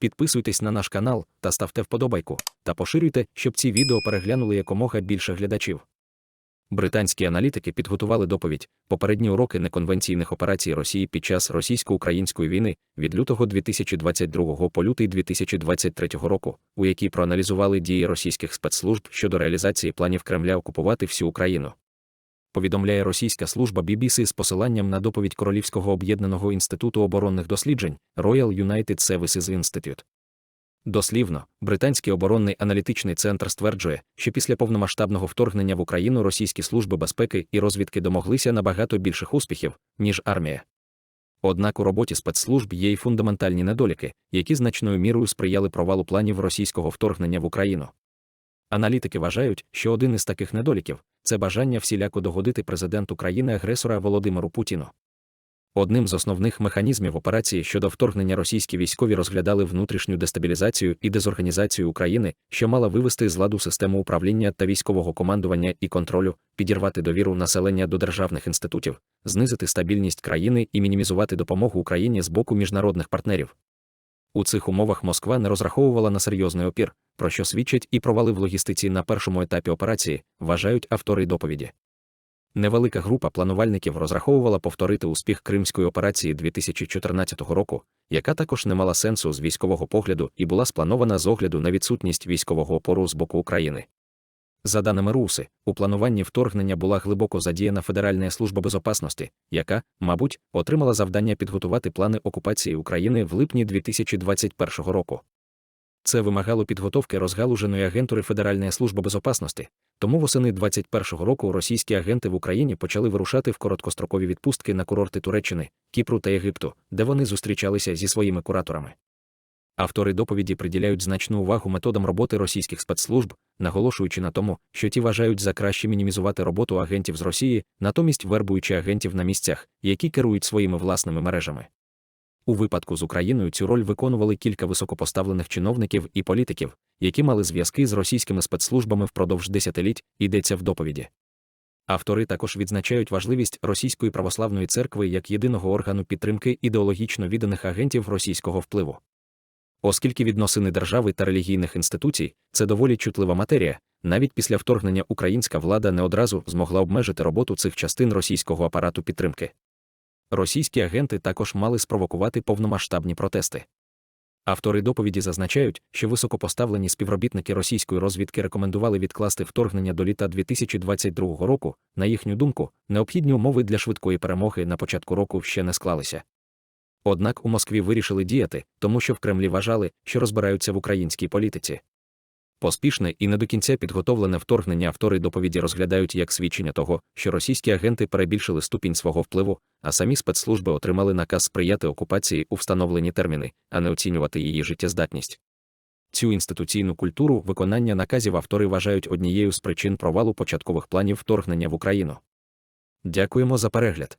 Підписуйтесь на наш канал та ставте вподобайку, та поширюйте, щоб ці відео переглянули якомога більше глядачів. Британські аналітики підготували доповідь попередні уроки неконвенційних операцій Росії під час російсько-української війни від лютого 2022 по лютий 2023 року, у якій проаналізували дії російських спецслужб щодо реалізації планів Кремля окупувати всю Україну. Повідомляє російська служба BBC з посиланням на доповідь Королівського об'єднаного інституту оборонних досліджень Royal United Services Institute. Дослівно, британський оборонний аналітичний центр стверджує, що після повномасштабного вторгнення в Україну російські служби безпеки і розвідки домоглися набагато більших успіхів, ніж армія. Однак у роботі спецслужб є й фундаментальні недоліки, які значною мірою сприяли провалу планів російського вторгнення в Україну. Аналітики вважають, що один із таких недоліків це бажання всіляко догодити президенту країни-агресора Володимиру Путіну. Одним з основних механізмів операції щодо вторгнення російські військові розглядали внутрішню дестабілізацію і дезорганізацію України, що мала вивести з ладу систему управління та військового командування і контролю, підірвати довіру населення до державних інститутів, знизити стабільність країни і мінімізувати допомогу Україні з боку міжнародних партнерів. У цих умовах Москва не розраховувала на серйозний опір, про що свідчать і провали в логістиці на першому етапі операції, вважають автори доповіді. Невелика група планувальників розраховувала повторити успіх Кримської операції 2014 року, яка також не мала сенсу з військового погляду і була спланована з огляду на відсутність військового опору з боку України. За даними РУСи, у плануванні вторгнення була глибоко задіяна Федеральна служба безопасності, яка, мабуть, отримала завдання підготувати плани окупації України в липні 2021 року. Це вимагало підготовки розгалуженої агентури Федеральної служби безопасності, тому восени 2021 року російські агенти в Україні почали вирушати в короткострокові відпустки на курорти Туреччини, Кіпру та Єгипту, де вони зустрічалися зі своїми кураторами. Автори доповіді приділяють значну увагу методам роботи російських спецслужб, наголошуючи на тому, що ті вважають за краще мінімізувати роботу агентів з Росії, натомість вербуючи агентів на місцях, які керують своїми власними мережами. У випадку з Україною цю роль виконували кілька високопоставлених чиновників і політиків, які мали зв'язки з російськими спецслужбами впродовж десятиліть, йдеться в доповіді. Автори також відзначають важливість Російської православної церкви як єдиного органу підтримки ідеологічно відданих агентів російського впливу. Оскільки відносини держави та релігійних інституцій це доволі чутлива матерія, навіть після вторгнення українська влада не одразу змогла обмежити роботу цих частин російського апарату підтримки. Російські агенти також мали спровокувати повномасштабні протести. Автори доповіді зазначають, що високопоставлені співробітники російської розвідки рекомендували відкласти вторгнення до літа 2022 року. На їхню думку, необхідні умови для швидкої перемоги на початку року ще не склалися. Однак у Москві вирішили діяти, тому що в Кремлі вважали, що розбираються в українській політиці. Поспішне і не до кінця підготовлене вторгнення автори доповіді розглядають як свідчення того, що російські агенти перебільшили ступінь свого впливу, а самі спецслужби отримали наказ сприяти окупації у встановлені терміни, а не оцінювати її життєздатність. Цю інституційну культуру виконання наказів автори вважають однією з причин провалу початкових планів вторгнення в Україну. Дякуємо за перегляд.